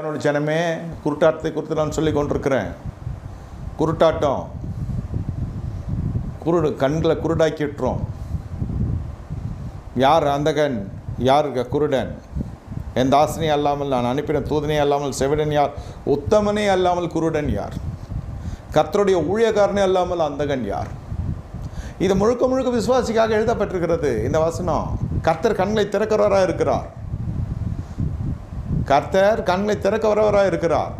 என்னோட ஜனமே குருட்டாட்டத்தை குறித்து நான் சொல்லி கொண்டிருக்கிறேன். குருட்டாட்டம். குருடு கண்களை குருடாக்கி விட்டுரும். யார் அந்தகன் யார் குருடன்? என் தாசனே அல்லாமல் நான் அனுப்பின தூதனே அல்லாமல் செவிடன் யார்? உத்தமனே அல்லாமல் குருடன் யார்? கர்த்தருடைய ஊழியக்காரனே அல்லாமல் அந்தகன் யார்? இது முழுக்க முழுக்க விசுவாசிக்காக எழுதப்பட்டிருக்கிறது இந்த வசனம். கர்த்தர் கண்களை திறக்கிறவராக இருக்கிறார் கர்த்தர் கண்களை திறக்க வரவராக இருக்கிறார்.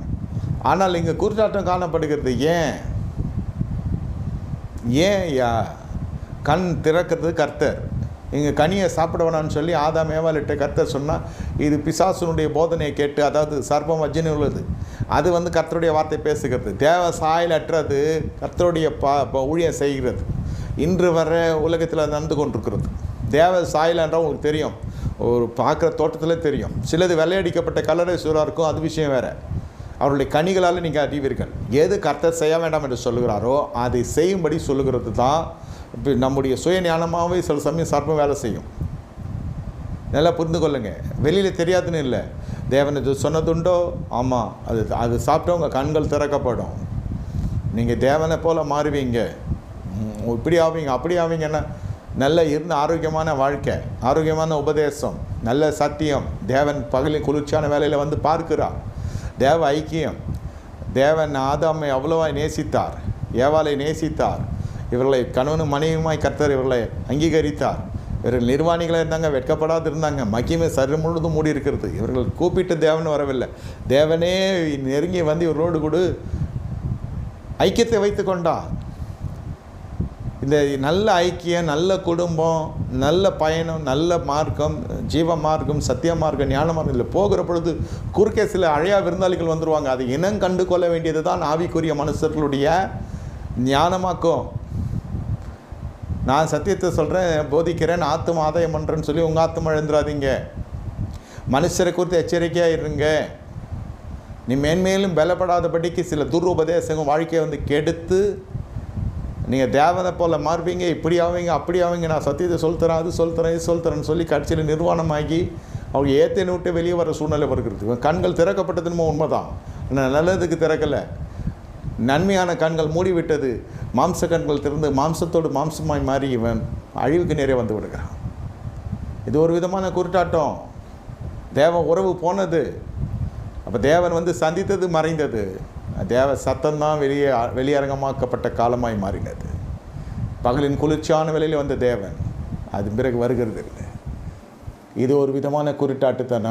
ஆனால் இங்கே குருட்டாட்டம் காணப்படுகிறது. ஏன்? ஏன் யா? கண் திறக்கிறது கர்த்தர். இங்கே கனியை சாப்பிட வேணாம்னு சொல்லி ஆதாம் ஏவாளிட்ட கர்த்தர் சொன்னால் இது பிசாசுனுடைய போதனையை கேட்டு அதாவது சர்ப்பம் வஜ்ஜினு உள்ளது. அது வந்து கர்த்தருடைய வார்த்தை பேசுகிறது. தேவ சாயல் அற்றது கர்த்தருடைய பா ப- ஊழியம் செய்கிறது. இன்று வர உலகத்தில் நடந்து கொண்டிருக்கிறது. தேவ சாயல் என்றால் உங்களுக்கு தெரியும். ஒரு பார்க்குற தோட்டத்தில் தெரியும். சிலது வெள்ளையடிக்கப்பட்ட கலரை சூறாக இருக்கும் அது விஷயம் வேறு. அவருடைய கனிகளால் நீங்கள் அறிவீர்கள். எது கர்த்தர் செய்ய வேண்டாம் என்று சொல்லுகிறாரோ அதை செய்யும்படி சொல்லுகிறது தான் இப்போ நம்முடைய சுய ஞானமாகவே சில சமயம் சர்ப்பம் வேலை செய்யும். நல்லா புரிந்து கொள்ளுங்க. வெளியில் தெரியாதுன்னு இல்லை. தேவன் இது சொன்னதுண்டோ? ஆமாம் அது அது சாப்பிட்டா உங்கள் கண்கள் திறக்கப்படும். நீங்கள் தேவனை போல் மாறுவீங்க. இப்படி ஆவீங்க அப்படி ஆவீங்கன்னா நல்ல இருந்த ஆரோக்கியமான வாழ்க்கை ஆரோக்கியமான உபதேசம் நல்ல சத்தியம். தேவன் பகலின் குளிர்ச்சியான வேலையில் வந்து பார்க்கிறார். தேவ ஐக்கியம். தேவன் ஆதாமை அவ்வளவாய் நேசித்தார். ஏவாலை நேசித்தார். இவர்களை கணவனும் மனைவியுமாய் கர்த்தர் இவர்களை அங்கீகரித்தார். இவர்கள் நிர்வாணிகளாக இருந்தாங்க வெட்கப்படாது இருந்தாங்க மகிமை சரி முழுதும் மூடி இருக்கிறது இவர்கள் கூப்பிட்டு தேவன் வரவில்லை. தேவனே நெருங்கி வந்து இவர்களோடு கூட. ஐக்கியத்தை வைத்து கொண்டார். இந்த நல்ல ஐக்கியம் நல்ல குடும்பம் நல்ல பயணம் நல்ல மார்க்கம் ஜீவ மார்க்கம் சத்திய மார்க்கம் ஞான மார்க்கம் இதில் போகிற பொழுது குறுக்கே சில அழையா விருந்தாளிகள் வந்துருவாங்க. அதை இனம் கண்டு கொள்ள வேண்டியது தான் ஆவிக்குரிய மனுஷர்களுடைய ஞானமாக்கும். நான் சத்தியத்தை சொல்கிறேன் போதிக்கிறேன் ஆத்தும் ஆதாயம் பண்ணுறேன்னு சொல்லி உங்கள் ஆத்தும எழுந்துடாதீங்க மனுஷரை குறித்து எச்சரிக்கையாக இருங்க. நீ மேன்மேலும் பலப்படாதபடிக்கு சில துருபதேசங்கள் வாழ்க்கையை வந்து கெடுத்து நீங்கள் தேவதை போல் மாறுவீங்க இப்படி ஆவீங்க அப்படி ஆவீங்க நான் சத்தியத்தை சொல்கிறேன் அது சொல்கிறேன் இது சொல்கிறேன்னு சொல்லி கட்சியில் நிர்வாணமாகி அவங்க ஏத்தேன்னு விட்டு வெளியே வர சூழ்நிலை வருகிறது. கண்கள் திறக்கப்பட்டதுன்னு உண்மைதான். ஆனால் நல்லதுக்கு திறக்கலை. நன்மையான கண்கள் மூடிவிட்டது. மாம்ச கண்கள் திறந்து மாம்சத்தோடு மாம்சமாய் மாறி இவன் அழிவுக்கு நேரே வந்து விடுகிறான். இது ஒரு விதமான குருட்டாட்டம். தேவ உறவு போனது. அப்போ தேவன் வந்து சந்தித்தது மறைந்தது. தேவ சத்தம்தான் வெளியே வெளியரங்கமாக்கப்பட்ட காலமாய் மாறினது. பகலின் குளிர்ச்சியான வேலையில் வந்த தேவன் அது பிறகு வருகிறது இல்லை இது ஒரு விதமான குறிட்டாட்டுத்தனம்.